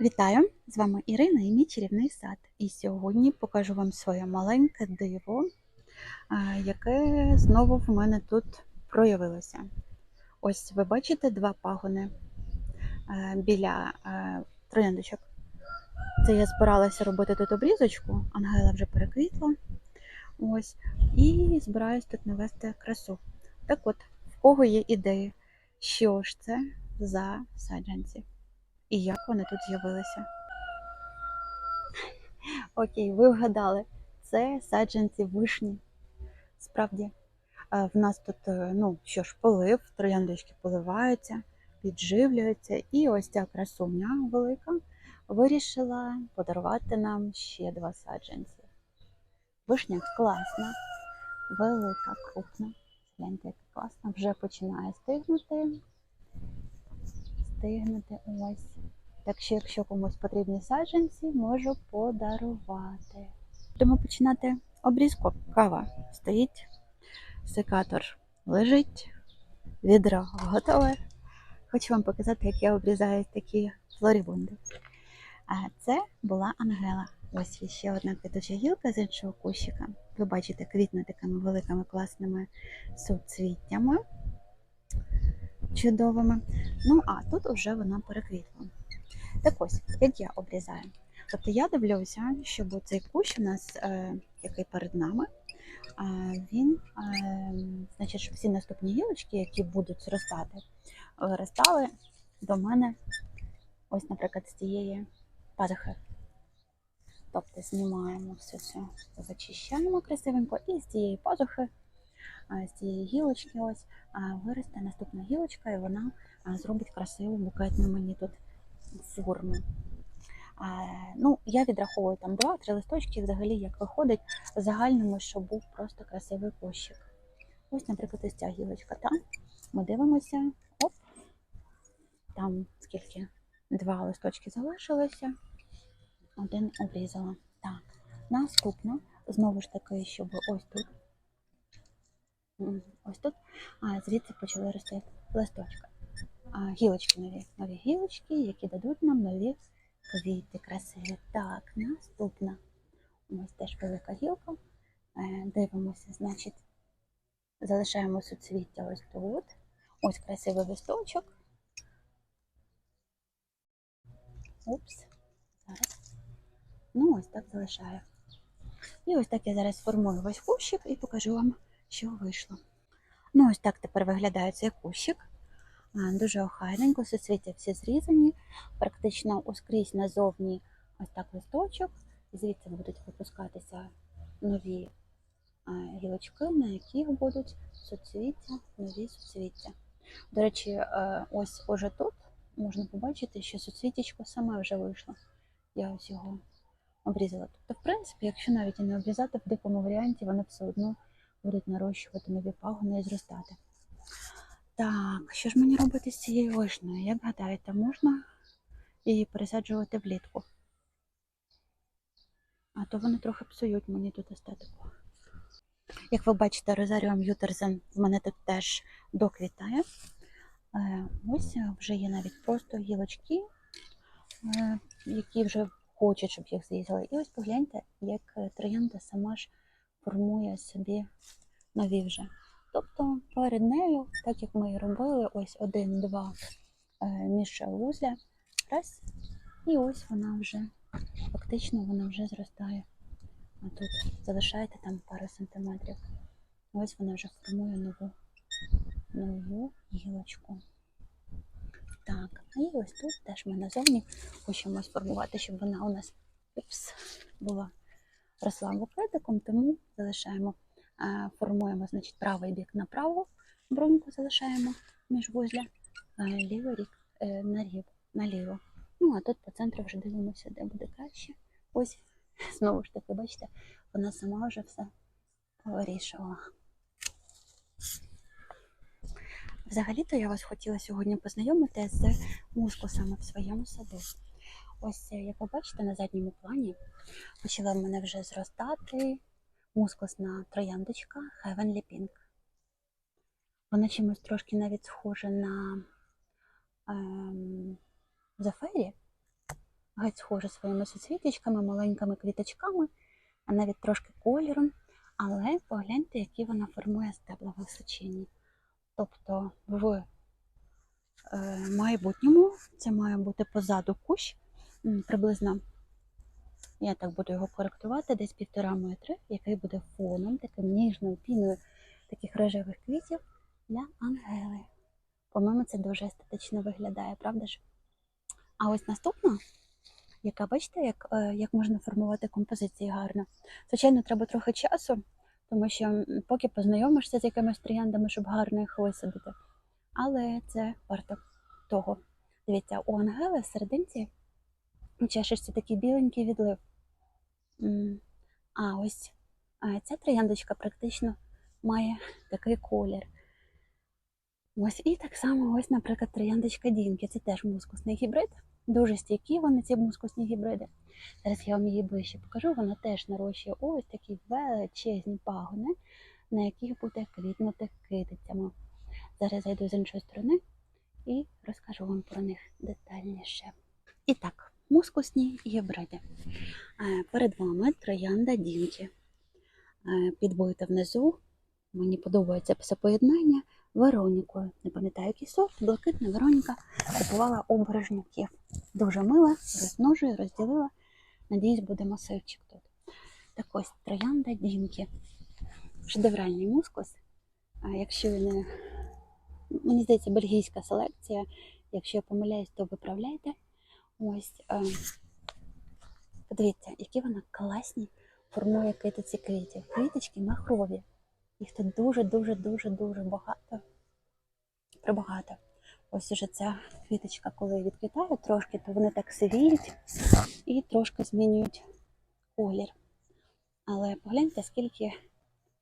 Вітаю! З вами Ірина і мій чарівний сад. І сьогодні покажу вам своє маленьке диво, яке знову в мене тут проявилося. Ось ви бачите два пагони біля трояндочок. Це я збиралася робити тут обрізочку, Ангела вже переквітла. Ось, і збираюсь тут навести красу. Так от, в кого є ідеї, що ж це за саджанці? І як вони тут з'явилися? Окей, ви вгадали. Це саджанці вишні. Справді, е, в нас тут, е, ну що ж, полив, трояндочки поливаються, підживлюються. І ось ця красуня велика вирішила подарувати нам ще два саджанці. Вишня класна, велика, крупна. Гляньте, яка класна, вже починає стигнути. Стигнути ось. Так що, якщо комусь потрібні саджанці, можу подарувати. Будемо починати обрізку. Кава стоїть, секатор лежить, відро готове. Хочу вам показати, як я обрізаю такі флорібунди. А це була Ангела. Ось ще одна квітуча гілка з іншого кущика. Ви бачите, квітне такими великими класними суцвіттями чудовими. Ну, а тут вже вона переквітла. Так ось, як я обрізаю. Тобто я дивлюся, щоб цей кущ у нас, е, який перед нами, е, він, е, значить, щоб всі наступні гілочки, які будуть зростати, виростали до мене, ось, наприклад, з цієї пазухи. Тобто знімаємо все це, зачищаємо красивенько, і з цієї пазухи, з цієї гілочки, ось виросте наступна гілочка, і вона зробить красиву букетну мені тут форму. А, ну, я відраховую там два-три листочки, взагалі, як виходить, в загальному, щоб був просто красивий кущик. Ось, наприклад, ось ця гілочка. Там ми дивимося, оп, там скільки два листочки залишилося, один обрізала. Так, наступно, знову ж таки, щоб ось тут, ось тут, а звідси почали рости листочки. Гілочки нові, нові гілочки, які дадуть нам нові квіти красиві. Так, наступна. Ось теж велика гілка. Е, Дивимося, значить, залишаємо суцвіття ось тут. Ось красивий листочок. Упс, зараз. Ну, ось так залишаю. І ось так я зараз сформую весь кущик і покажу вам, що вийшло. Ну, ось так тепер виглядає цей кущик. Дуже охайненько, суцвіття всі зрізані, практично ускрізь назовні ось так листочок, звідси будуть випускатися нові гілочки, на яких будуть суцвіття, нові суцвіття. До речі, е, ось уже тут можна побачити, що суцвітічко саме вже вийшло. Я ось його обрізала. Тобто, в принципі, якщо навіть і не обрізати в дикому варіанті, вони все одно будуть нарощувати нові пагони і зростати. Так, що ж мені робити з цією вишнею? Як гадаєте, можна її пересаджувати влітку? А то вони трохи псують мені тут естетику. Як ви бачите, Розаріум Ютерзен в мене тут теж доквітає. Е, Ось вже є навіть просто гілочки, е, які вже хочуть, щоб їх зрізали. І ось погляньте, як е, троянда сама ж формує собі нові вже. Тобто перед нею, так як ми і робили, ось один, два е, між раз, і ось вона вже, фактично вона вже зростає. А тут залишаєте там пару сантиметрів. Ось вона вже формує нову, нову гілочку. Так, і ось тут теж ми назовні хочемо сформувати, щоб вона у нас упс, була росла букетиком, тому залишаємо формуємо значить, правий бік на праву бруньку залишаємо між вузля, лівий рік е, наліво, наліво. Ну, а тут по центру вже дивимося, де буде краще. Ось, знову ж таки, бачите, вона сама вже все вирішувала. Взагалі-то я вас хотіла сьогодні познайомити з мускусами в своєму саду. Ось, як ви бачите, на задньому плані почала в мене вже зростати мускусна трояндочка Heavenly Pink. Вона чимось трошки навіть схожа на ем, Зафері, геть схожа своїми суцвіточками, маленькими квіточками, а навіть трошки кольором. Але погляньте, які вона формує стебла височинні. Тобто в е, майбутньому це має бути позаду кущ, приблизно, я так буду його коректувати, десь півтора метри, який буде фоном, таким ніжною піною таких рожевих квітів для ангели. По-моєму, це дуже естетично виглядає, правда ж? А ось наступна, яка бачите, як, е, як можна формувати композиції гарно. Звичайно, треба трохи часу, тому що поки познайомишся з якимись трояндами, щоб гарно їх висадити. Але це варто того. Дивіться, у Ангели серединці чашечці такий біленький відлив. А ось ця трояндочка практично має такий колір. Ось і так само, ось, наприклад, трояндочка Дінки. Це теж мускусний гібрид. Дуже стійкі вони, ці мускусні гібриди. Зараз я вам її ближче покажу. Вона теж нарощує ось такі величезні пагони, на яких буде квітнути китицями. Зараз зайду з іншої сторони і розкажу вам про них детальніше. І так, мускусні гібриди. Е, Перед вами троянда Дінки. Е, Підбуйте внизу. Мені подобається це поєднання. Веронікою. Не пам'ятаю, який сорт, блакитна Вероніка купувала у Бережнюків. Дуже мила, розмножую, розділила. Надіюсь, буде масивчик тут. Так ось троянда Дінки. Шедевральний мускус. Якщо не мені здається, бельгійська селекція. Якщо я помиляюсь, то виправляйте. Ось е, подивіться, які вона класні формує китиці квітів. Квіточки махрові. Їх тут дуже, дуже, дуже, дуже багато. Прибагато. Ось уже ця квіточка, коли відквітає трошки, то вони так сивіють і трошки змінюють колір. Але погляньте, скільки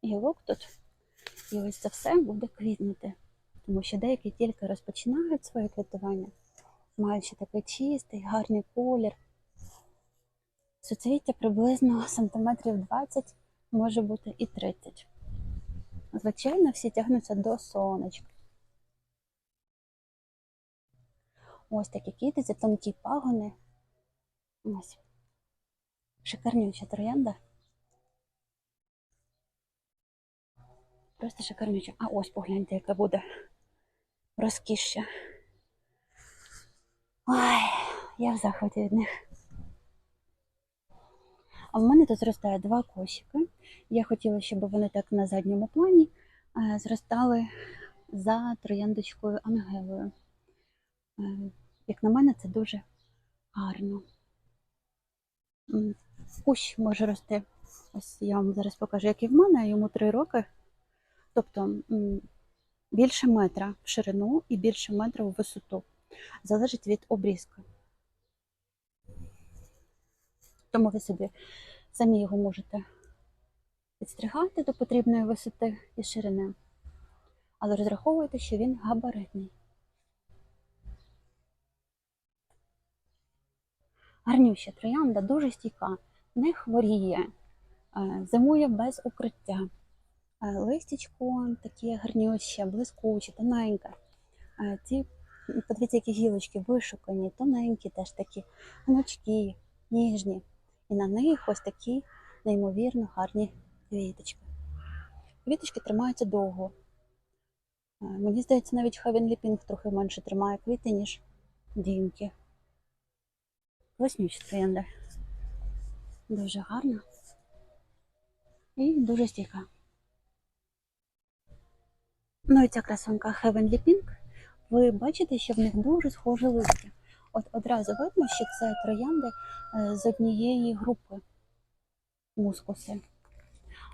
гілок тут, і ось це все буде квітнути. Тому що деякі тільки розпочинають своє квітування, мають ще такий чистий, гарний колір. Суцвіття приблизно сантиметрів 20, може бути і 30. Звичайно, всі тягнуться до сонечка. Ось такі кітиці, тонкі пагони. Ось. Шикарнюча троянда. Просто шикарнюча. А ось погляньте, яка буде розкішша. Ой, я в захваті від них. А в мене тут зростає два кошики. Я хотіла, щоб вони так на задньому плані е, зростали за трояндочкою Ангелою. Е, Як на мене, це дуже гарно. Кущ може рости. Ось я вам зараз покажу, який в мене, йому три роки. Тобто більше метра в ширину і більше метра в висоту. Залежить від обрізки. Тому ви собі самі його можете підстригати до потрібної висоти і ширини. Але розраховуйте, що він габаритний. Гарнюща троянда, дуже стійка, не хворіє, е, зимує без укриття. Е, Листячко таке гарнюще, блискуче, тоненьке. Е, Ці, подивіться, які гілочки вишукані, тоненькі, теж такі гнучкі, ніжні. І на них ось такі неймовірно гарні квіточки. Квіточки тримаються довго. Е, Мені здається, навіть Хавен Ліпінг трохи менше тримає квіти, ніж дімки. Класнюча троянда. Дуже гарна і дуже стійка. Ну і ця красунка Heavenly Pink, ви бачите, що в них дуже схоже листя. От одразу видно, що це троянди е, з однієї групи мускуси.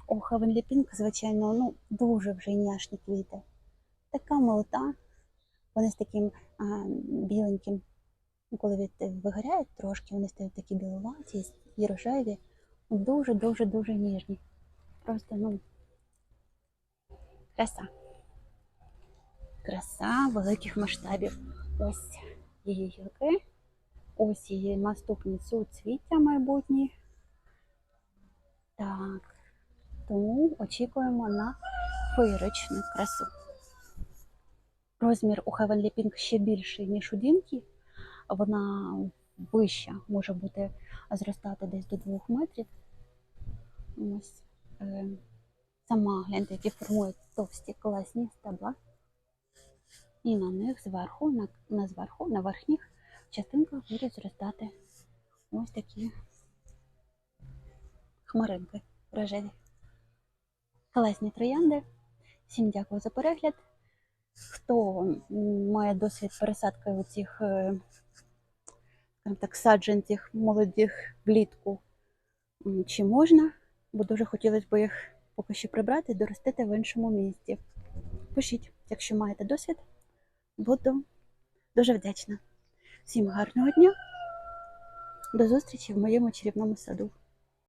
Heavenly Pink, звичайно, ну, дуже вже няшні квіти. Така молота, вони з таким а, біленьким, ну, коли від- вигоряють трошки, вони стають такі біловаті і рожеві. Дуже-дуже дуже ніжні. Просто, ну, краса. Краса великих масштабів. Ось її гілки, ось її наступні суцвіття майбутні. Так, тому очікуємо на феєричну красу. Розмір у Heavenly Pink ще більший, ніж у Дінки. Вона вища, може бути зростати десь до 2 метрів. Ось е, сама гляньте, які формують товсті класні стебла. І на них зверху, на, на зверху, на верхніх частинках будуть зростати ось такі хмаринки рожеві. Класні троянди. Всім дякую за перегляд. Хто має досвід пересадки у цих е, так, саджанців молодих влітку, чи можна, бо дуже хотілося б їх поки що прибрати і доростити в іншому місці. Пишіть, якщо маєте досвід, буду дуже вдячна. Всім гарного дня. До зустрічі в моєму чарівному саду.